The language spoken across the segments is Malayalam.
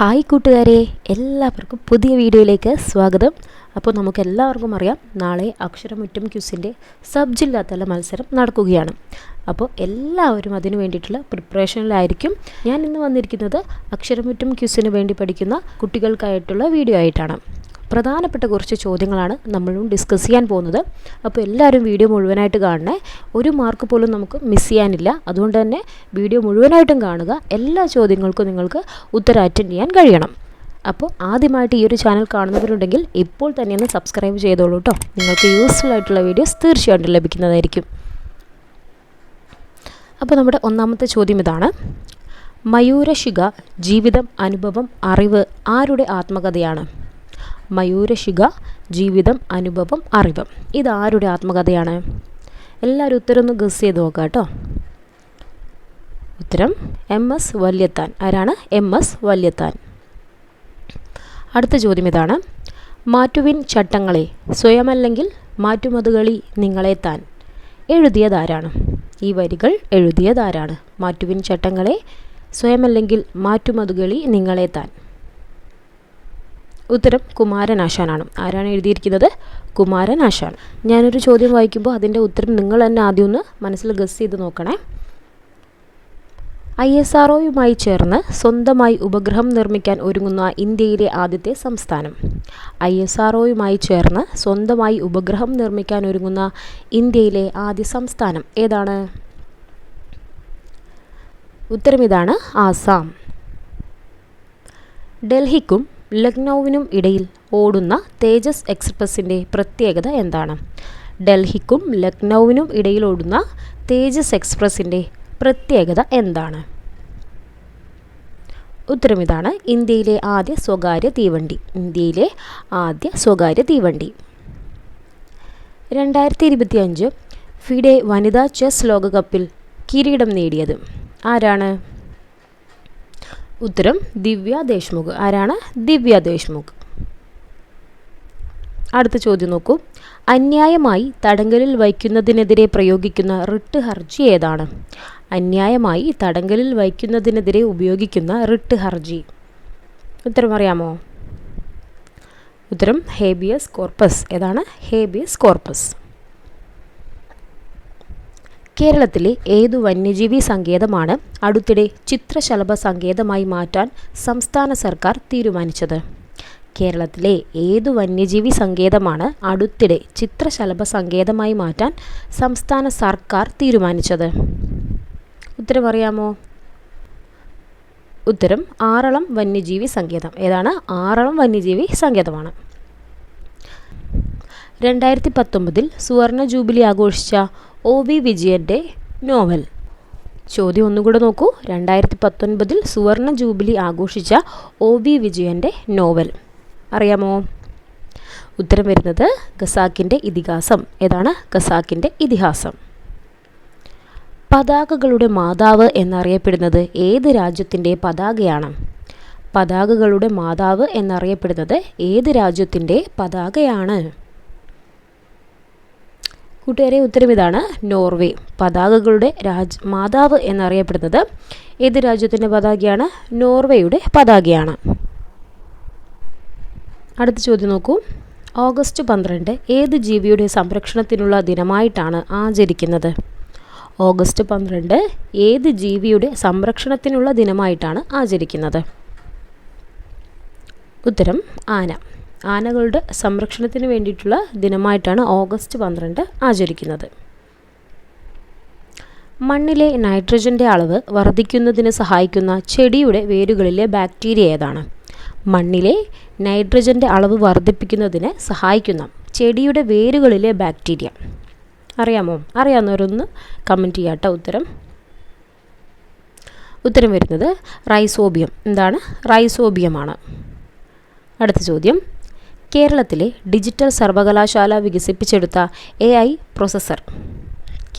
ഹായ് കൂട്ടുകാരെ എല്ലാവർക്കും പുതിയ വീഡിയോയിലേക്ക് സ്വാഗതം. അപ്പോൾ നമുക്ക് എല്ലാവർക്കും അറിയാം നാളെ അക്ഷരമുറ്റം ക്യൂസിന്റെ സബ് ജില്ലാതല മത്സരം നടക്കുകയാണ്. അപ്പോൾ എല്ലാവരും അതിനു വേണ്ടിയിട്ടുള്ള പ്രിപ്പറേഷനിലായിരിക്കും. ഞാൻ ഇന്ന് വന്നിരിക്കുന്നത് അക്ഷരമുറ്റം ക്യൂസിന് വേണ്ടി പഠിക്കുന്ന കുട്ടികൾക്കായിട്ടുള്ള വീഡിയോ ആയിട്ടാണ്. പ്രധാനപ്പെട്ട കുറച്ച് ചോദ്യങ്ങളാണ് നമ്മളും ഡിസ്കസ് ചെയ്യാൻ പോകുന്നത്. അപ്പോൾ എല്ലാവരും വീഡിയോ മുഴുവനായിട്ട് കാണണേ. ഒരു മാർക്ക് പോലും നമുക്ക് മിസ് ചെയ്യാനില്ല. അതുകൊണ്ട് തന്നെ വീഡിയോ മുഴുവനായിട്ടും കാണുക. എല്ലാ ചോദ്യങ്ങൾക്കും നിങ്ങൾക്ക് ഉത്തരം അറ്റൻഡ് ചെയ്യാൻ കഴിയണം. അപ്പോൾ ആദ്യമായിട്ട് ഈ ഒരു ചാനൽ കാണുന്നവരുണ്ടെങ്കിൽ ഇപ്പോൾ തന്നെ ഒന്ന് സബ്സ്ക്രൈബ് ചെയ്തോളൂ കേട്ടോ നിങ്ങൾക്ക് യൂസ്ഫുൾ ആയിട്ടുള്ള വീഡിയോസ് തീർച്ചയായിട്ടും ലഭിക്കുന്നതായിരിക്കും. അപ്പോൾ നമ്മുടെ ഒന്നാമത്തെ ചോദ്യം ഇതാണ്. മയൂരശിഖ ജീവിതം അനുഭവം അറിവ് ആരുടെ ആത്മകഥയാണ്? മയൂരശിഖ ജീവിതം അനുഭവം അറിവ്. ഇതാരുടെ ആത്മകഥയാണ്? എല്ലാവരും ഉത്തരം ഒന്ന് ഗസ് ചെയ്ത് നോക്കാം കേട്ടോ. ഉത്തരം എം എസ് വല്യത്താൻ. ആരാണ്? M S Valiathan. അടുത്ത ചോദ്യം ഇതാണ്. മാറ്റുവിൻ ചട്ടങ്ങളെ സ്വയമല്ലെങ്കിൽ മാറ്റുമതുകളി നിങ്ങളെ താൻ. എഴുതിയതാരാണ് ഈ വരികൾ എഴുതിയതാരാണ് മാറ്റുവിൻ ചട്ടങ്ങളെ സ്വയമല്ലെങ്കിൽ മാറ്റുമതുകളി നിങ്ങളെ താൻ. ഉത്തരം കുമാരനാശാനാണ്. ആരാണ് എഴുതിയിരിക്കുന്നത്? കുമാരനാശാൻ. ഞാനൊരു ചോദ്യം വായിക്കുമ്പോൾ അതിന്റെ ഉത്തരം നിങ്ങൾ തന്നെ ആദ്യം ഒന്ന് മനസ്സിൽ ഗസ് ചെയ്ത് നോക്കണേ. ഐ എസ് ആർ ഒയുമായി ചേർന്ന് സ്വന്തമായി ഉപഗ്രഹം നിർമ്മിക്കാൻ ഒരുങ്ങുന്ന ഇന്ത്യയിലെ ആദ്യത്തെ സംസ്ഥാനം. ഐ എസ് ആർ ഒയുമായി ചേർന്ന് സ്വന്തമായി ഉപഗ്രഹം നിർമ്മിക്കാൻ ഒരുങ്ങുന്ന ഇന്ത്യയിലെ ആദ്യ സംസ്ഥാനം ഏതാണ്? ഉത്തരം ഇതാണ് ആസാം. ഡൽഹിക്കും ലക്നൌവിനും ഇടയിൽ ഓടുന്ന തേജസ് എക്സ്പ്രസിന്റെ പ്രത്യേകത എന്താണ്? ഡൽഹിക്കും ലക്നൌവിനും ഇടയിൽ ഓടുന്ന തേജസ് എക്സ്പ്രസിന്റെ പ്രത്യേകത എന്താണ്? ഉത്തരം ഇതാണ് ഇന്ത്യയിലെ ആദ്യ സ്വകാര്യ തീവണ്ടി. ഇന്ത്യയിലെ ആദ്യ സ്വകാര്യ തീവണ്ടി. രണ്ടായിരത്തി ഇരുപത്തി അഞ്ച് ഫിഡെ വനിതാ ചെസ് ലോകകപ്പിൽ കിരീടം നേടിയത് ആരാണ്? ഉത്തരം ദിവ്യ ദേശ്മുഖ്. ആരാണ്? ദിവ്യ ദേശ്മുഖ്. അടുത്ത ചോദ്യം നോക്കൂ. അന്യായമായി തടങ്കലിൽ വയ്ക്കുന്നതിനെതിരെ പ്രയോഗിക്കുന്ന റിട്ട് ഹർജി ഏതാണ്? അന്യായമായി തടങ്കലിൽ വയ്ക്കുന്നതിനെതിരെ ഉപയോഗിക്കുന്ന റിട്ട് ഹർജി. ഉത്തരം അറിയാമോ? ഉത്തരം ഹേബിയസ് കോർപ്പസ്. ഏതാണ്? Habeas corpus. കേരളത്തിലെ ഏതു വന്യജീവി സങ്കേതമാണ് അടുത്തിടെ ചിത്രശലഭ സങ്കേതമായി മാറ്റാൻ സംസ്ഥാന സർക്കാർ തീരുമാനിച്ചത്? കേരളത്തിലെ ഏതു വന്യജീവി സങ്കേതമാണ് അടുത്തിടെ ചിത്രശലഭ സങ്കേതമായി മാറ്റാൻ സംസ്ഥാന സർക്കാർ തീരുമാനിച്ചത്? ഉത്തരം അറിയാമോ? ഉത്തരം ആറളം വന്യജീവി സങ്കേതം. ഏതാണ്? ആറളം വന്യജീവി സങ്കേതമാണ്. രണ്ടായിരത്തി പത്തൊമ്പതിൽ സുവർണ ജൂബിലി ആഘോഷിച്ച ഒ വി വിജയന്റെ നോവൽ. ചോദ്യം ഒന്നുകൂടെ നോക്കൂ. രണ്ടായിരത്തി പത്തൊൻപതിൽ സുവർണ ജൂബിലി ആഘോഷിച്ച ഒ വി വിജയന്റെ നോവൽ. അറിയാമോ? ഉത്തരം വരുന്നത് ഖസാക്കിന്റെ ഇതിഹാസം. ഏതാണ്? ഖസാക്കിന്റെ ഇതിഹാസം. പതാകകളുടെ മാതാവ് എന്നറിയപ്പെടുന്നത് ഏത് രാജ്യത്തിന്റെ പതാകയാണ്? പതാകകളുടെ മാതാവ് എന്നറിയപ്പെടുന്നത് ഏത് രാജ്യത്തിന്റെ പതാകയാണ്? കൂട്ടുകാരെ ഉത്തരം ഇതാണ് നോർവേ. പതാകകളുടെ രാജ് മാതാവ് എന്നറിയപ്പെടുന്നത് ഏത് രാജ്യത്തിന്റെ പതാകയാണ്? നോർവേയുടെ പതാകയാണ്. അടുത്ത ചോദ്യം നോക്കൂ. ഓഗസ്റ്റ് പന്ത്രണ്ട് ഏത് ജീവിയുടെ സംരക്ഷണത്തിനുള്ള ദിനമായിട്ടാണ് ആചരിക്കുന്നത്? ഓഗസ്റ്റ് പന്ത്രണ്ട് ഏത് ജീവിയുടെ സംരക്ഷണത്തിനുള്ള ദിനമായിട്ടാണ് ആചരിക്കുന്നത്? ഉത്തരം ആന. ആനകളുടെ സംരക്ഷണത്തിന് വേണ്ടിയിട്ടുള്ള ദിനമായിട്ടാണ് ഓഗസ്റ്റ് പന്ത്രണ്ട് ആചരിക്കുന്നത്. മണ്ണിലെ നൈട്രജന്റെ അളവ് വർദ്ധിക്കുന്നതിന് സഹായിക്കുന്ന ചെടിയുടെ വേരുകളിലെ ബാക്ടീരിയ ഏതാണ്? മണ്ണിലെ നൈട്രജന്റെ അളവ് വർദ്ധിപ്പിക്കുന്നതിന് സഹായിക്കുന്ന ചെടിയുടെ വേരുകളിലെ ബാക്ടീരിയ. അറിയാമോ? അറിയാവുന്നവരൊന്ന് കമന്റ് ചെയ്യാട്ടോ ഉത്തരം. ഉത്തരം വരുന്നത് റൈസോബിയം എന്താണ്? റൈസോബിയമാണ് അടുത്ത ചോദ്യം. കേരളത്തിലെ ഡിജിറ്റൽ സർവകലാശാല വികസിപ്പിച്ചെടുത്ത എ ഐ പ്രൊസസർ.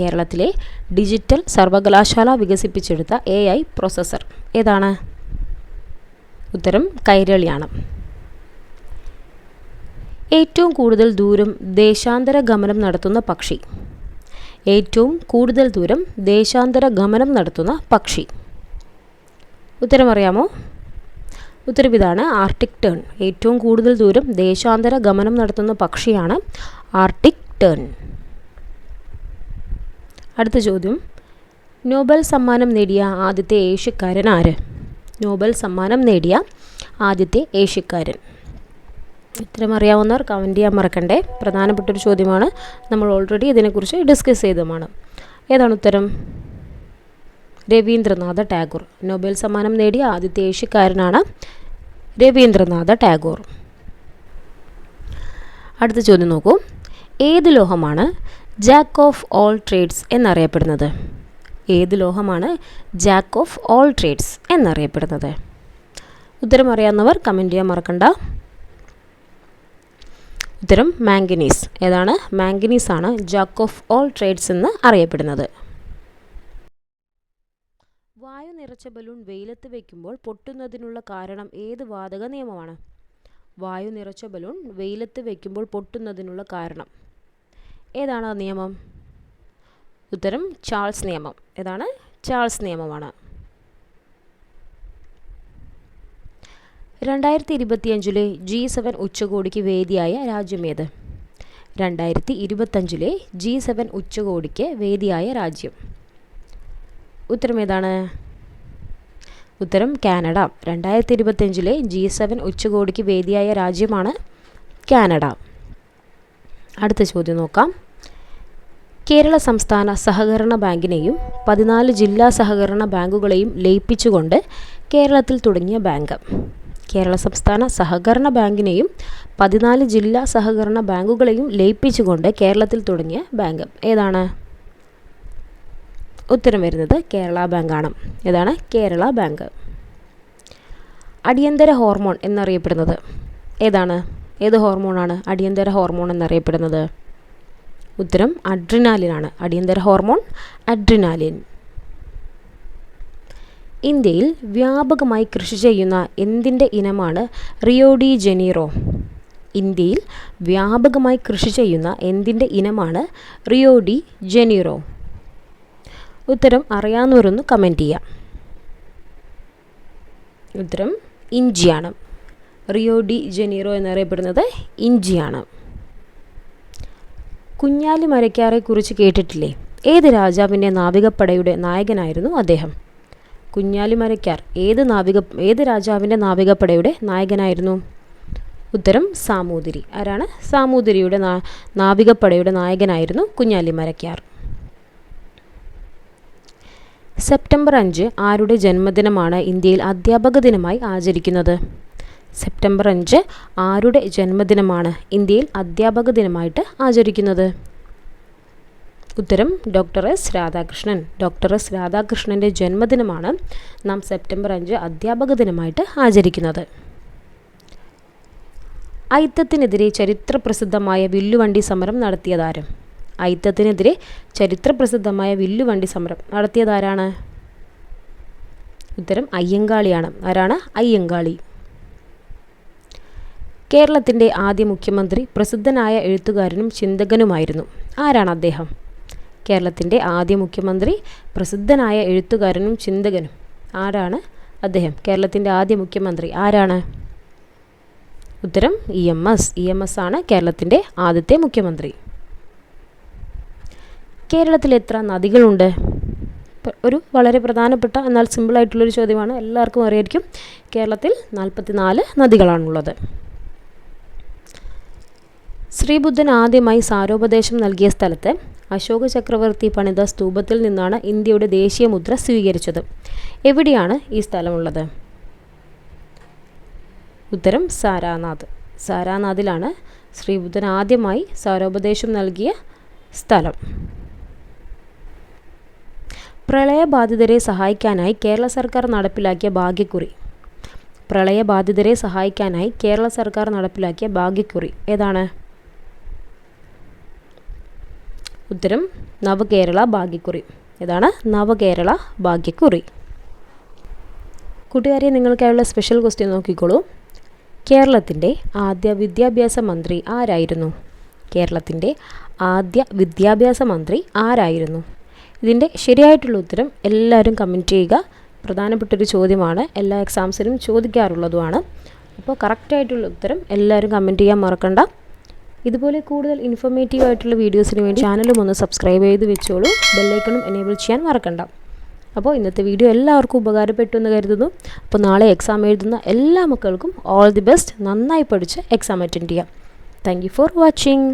കേരളത്തിലെ ഡിജിറ്റൽ സർവകലാശാല വികസിപ്പിച്ചെടുത്ത എ ഐ പ്രൊസസർ. ഏതാണ്? ഉത്തരം കൈരളിയാണ്. ഏറ്റവും കൂടുതൽ ദൂരം ദേശാന്തര ഗമനം നടത്തുന്ന പക്ഷി. ഏറ്റവും കൂടുതൽ ദൂരം ദേശാന്തര ഗമനം നടത്തുന്ന പക്ഷി. ഉത്തരം അറിയാമോ ഉത്തരം ഇതാണ് ആർട്ടിക് ടേൺ. ഏറ്റവും കൂടുതൽ ദൂരം ദേശാന്തര ഗമനം നടത്തുന്ന പക്ഷിയാണ് ആർട്ടിക് ടേൺ. അടുത്ത ചോദ്യം. നോബൽ സമ്മാനം നേടിയ ആദ്യത്തെ ഏഷ്യക്കാരൻ ആര്? നോബൽ സമ്മാനം നേടിയ ആദ്യത്തെ ഏഷ്യക്കാരൻ. ഇത്തരം അറിയാവുന്നവർ കമന്റ് ചെയ്യാൻ മറക്കണ്ടേ. പ്രധാനപ്പെട്ട ഒരു ചോദ്യമാണ്. നമ്മൾ ഓൾറെഡി ഇതിനെക്കുറിച്ച് ഡിസ്കസ് ചെയ്തതുമാണ്. ഏതാണ് ഉത്തരം? രവീന്ദ്രനാഥ ടാഗോർ. നോബൽ സമ്മാനം നേടിയ ആദ്യത്തെ ഏഷ്യക്കാരനാണ് രവീന്ദ്രനാഥ ടാഗോർ. അടുത്ത ചോദ്യം നോക്കൂ. ഏത് ലോഹമാണ് ജാക്ക് ഓഫ് ഓൾ ട്രേഡ്സ് എന്നറിയപ്പെടുന്നത്? ഏത് ലോഹമാണ് ജാക്ക് ഓഫ് ഓൾ ട്രേഡ്സ് എന്നറിയപ്പെടുന്നത്? ഉത്തരം അറിയാവുന്നവർ കമന്റ് ചെയ്യാൻ മറക്കണ്ട. ഉത്തരം മാംഗനീസ്. ഏതാണ്? മാംഗനീസ് ആണ് ജാക്ക് ഓഫ് ഓൾ ട്രേഡ്സ് എന്ന് അറിയപ്പെടുന്നത് വായു നിറച്ച ബലൂൺ വെയിലത്ത് വയ്ക്കുമ്പോൾ പൊട്ടുന്നതിനുള്ള കാരണം ഏത് വാതക നിയമമാണ്? വായു നിറച്ച ബലൂൺ വെയിലത്ത് വയ്ക്കുമ്പോൾ പൊട്ടുന്നതിനുള്ള കാരണം. ഏതാണ് ആ നിയമം? ഉത്തരം ചാൾസ് നിയമം. ഏതാണ്? ചാൾസ് നിയമമാണ്. രണ്ടായിരത്തി ഇരുപത്തിയഞ്ചിലെ ജി സെവൻ ഉച്ചകോടിക്ക് വേദിയായ രാജ്യമേത് രണ്ടായിരത്തി ഇരുപത്തഞ്ചിലെ ജി സെവൻ ഉച്ചകോടിക്ക് വേദിയായ രാജ്യം. ഉത്തരം ഏതാണ്? ഉത്തരം കാനഡ. രണ്ടായിരത്തി ഇരുപത്തഞ്ചിലെ ജി സെവൻ ഉച്ചകോടിക്ക് വേദിയായ രാജ്യമാണ് കാനഡ. അടുത്ത ചോദ്യം നോക്കാം. കേരള സംസ്ഥാന സഹകരണ ബാങ്കിനെയും പതിനാല് ജില്ലാ സഹകരണ ബാങ്കുകളെയും ലയിപ്പിച്ചുകൊണ്ട് കേരളത്തിൽ തുടങ്ങിയ ബാങ്ക്. കേരള സംസ്ഥാന സഹകരണ ബാങ്കിനെയും പതിനാല് ജില്ലാ സഹകരണ ബാങ്കുകളെയും ലയിപ്പിച്ചുകൊണ്ട് കേരളത്തിൽ തുടങ്ങിയ ബാങ്ക്. ഏതാണ്? ഉത്തരം വരുന്നത് കേരള ബാങ്കാണ്. ഏതാണ്? കേരള ബാങ്ക്. അടിയന്തര ഹോർമോൺ എന്നറിയപ്പെടുന്നത്. ഏതാണ്? ഏത് ഹോർമോണാണ് അടിയന്തര ഹോർമോൺ എന്നറിയപ്പെടുന്നത്? ഉത്തരം അഡ്രിനാലിനാണ്. അടിയന്തര ഹോർമോൺ അഡ്രിനാലിൻ. ഇന്ത്യയിൽ വ്യാപകമായി കൃഷി ചെയ്യുന്ന എന്തിന്റെ ഇനമാണ് റിയോഡി ജനീറോ? ഇന്ത്യയിൽ വ്യാപകമായി കൃഷി ചെയ്യുന്ന എന്തിന്റെ ഇനമാണ് റിയോഡി ജനീറോ? ഉത്തരം അറിയാവുന്നവരൊന്ന് കമന്റ് ചെയ്യാം. ഉത്തരം ഇഞ്ചിയാണ്. റിയോ ഡി ജനീറോ എന്നറിയപ്പെടുന്നത് ഇഞ്ചിയാണ്. കുഞ്ഞാലി മരക്കാറെ കുറിച്ച് കേട്ടിട്ടില്ലേ? ഏത് രാജാവിന്റെ നാവികപ്പടയുടെ നായകനായിരുന്നു അദ്ദേഹം? കുഞ്ഞാലി മരക്കാർ ഏത് നാവിക ഏത് രാജാവിന്റെ നാവികപ്പടയുടെ നായകനായിരുന്നു? ഉത്തരം സാമൂതിരി. ആരാണ്? സാമൂതിരിയുടെ നാവികപ്പടയുടെ നായകനായിരുന്നു കുഞ്ഞാലി മരക്കാർ. സെപ്റ്റംബർ അഞ്ച് ആരുടെ ജന്മദിനമാണ് ഇന്ത്യയിൽ അധ്യാപക ദിനമായി ആചരിക്കുന്നത്? സെപ്റ്റംബർ അഞ്ച് ആരുടെ ജന്മദിനമാണ് ഇന്ത്യയിൽ അധ്യാപക ദിനമായിട്ട് ആചരിക്കുന്നത്? ഉത്തരം doctor S. Radhakrishnan. Doctor S. രാധാകൃഷ്ണന്റെ ജന്മദിനമാണ് നാം സെപ്റ്റംബർ അഞ്ച് അധ്യാപക ദിനമായിട്ട് ആചരിക്കുന്നത്. ഐത്തത്തിനെതിരെ ചരിത്രപ്രസിദ്ധമായ വില്ലുവണ്ടി സമരം നടത്തിയതാരും? ഐത്തത്തിനെതിരെ ചരിത്രപ്രസിദ്ധമായ വില്ലുവണ്ടി സമരം നടത്തിയതാരാണ്? ഉത്തരം അയ്യങ്കാളിയാണ്. ആരാണ്? അയ്യങ്കാളി. കേരളത്തിന്റെ ആദ്യ മുഖ്യമന്ത്രി പ്രസിദ്ധനായ എഴുത്തുകാരനും ചിന്തകനുമായിരുന്നു. ആരാണ് അദ്ദേഹം? കേരളത്തിന്റെ ആദ്യ മുഖ്യമന്ത്രി പ്രസിദ്ധനായ എഴുത്തുകാരനും ചിന്തകനും. ആരാണ് അദ്ദേഹം? കേരളത്തിന്റെ ആദ്യ മുഖ്യമന്ത്രി ആരാണ്? ഉത്തരം E M S. E M S ആണ് കേരളത്തിന്റെ ആദ്യത്തെ മുഖ്യമന്ത്രി. കേരളത്തിൽ എത്ര നദികളുണ്ട്? ഒരു വളരെ പ്രധാനപ്പെട്ട എന്നാൽ സിമ്പിളായിട്ടുള്ളൊരു ചോദ്യമാണ്. എല്ലാവർക്കും അറിയായിരിക്കും കേരളത്തിൽ നാൽപ്പത്തി നാല് നദികളാണുള്ളത്. ശ്രീബുദ്ധൻ ആദ്യമായി സാരോപദേശം നൽകിയ സ്ഥലത്ത് അശോക ചക്രവർത്തി പണിത സ്തൂപത്തിൽ നിന്നാണ് ഇന്ത്യയുടെ ദേശീയ മുദ്ര സ്വീകരിച്ചത്. എവിടെയാണ് ഈ സ്ഥലമുള്ളത്? ഉത്തരം സാരാനാഥ്. സാരാനാഥിലാണ് ശ്രീബുദ്ധൻ ആദ്യമായി സാരോപദേശം നൽകിയ സ്ഥലം. പ്രളയബാധിതരെ സഹായിക്കാനായി കേരള സർക്കാർ നടപ്പിലാക്കിയ ഭാഗ്യക്കുറി. പ്രളയബാധിതരെ സഹായിക്കാനായി കേരള സർക്കാർ നടപ്പിലാക്കിയ ഭാഗ്യക്കുറി. ഏതാണ്? ഉത്തരം നവകേരള ഭാഗ്യക്കുറി. ഏതാണ്? നവകേരള ഭാഗ്യക്കുറി. കൂട്ടുകാരെ നിങ്ങൾക്കായുള്ള സ്പെഷ്യൽ ക്വസ്റ്റ്യൻ നോക്കിക്കോളൂ. കേരളത്തിന്റെ ആദ്യ വിദ്യാഭ്യാസ മന്ത്രി ആരായിരുന്നു? കേരളത്തിന്റെ ആദ്യ വിദ്യാഭ്യാസ മന്ത്രി ആരായിരുന്നു? ഇതിന്റെ ശരിയായിട്ടുള്ള ഉത്തരം എല്ലാവരും കമന്റ് ചെയ്യുക. പ്രധാനപ്പെട്ടൊരു ചോദ്യമാണ്. എല്ലാ എക്സാംസിനും ചോദിക്കാറുള്ളതുമാണ്. അപ്പോൾ കറക്റ്റായിട്ടുള്ള ഉത്തരം എല്ലാവരും കമന്റ് ചെയ്യാൻ മറക്കണ്ട. ഇതുപോലെ കൂടുതൽ ഇൻഫോർമേറ്റീവ് ആയിട്ടുള്ള വീഡിയോസിന് വേണ്ടി ചാനലും ഒന്ന് സബ്സ്ക്രൈബ് ചെയ്ത് വെച്ചോളൂ. ബെല്ലൈക്കണും എനേബിൾ ചെയ്യാൻ മറക്കണ്ട. അപ്പോൾ ഇന്നത്തെ വീഡിയോ എല്ലാവർക്കും ഉപകാരപ്പെട്ടു എന്ന് കരുതുന്നു. അപ്പോൾ നാളെ എക്സാം എഴുതുന്ന എല്ലാ മക്കൾക്കും ഓൾ ദി ബെസ്റ്റ് നന്നായി പഠിച്ച് എക്സാം അറ്റൻഡ് ചെയ്യാം. Thank for watching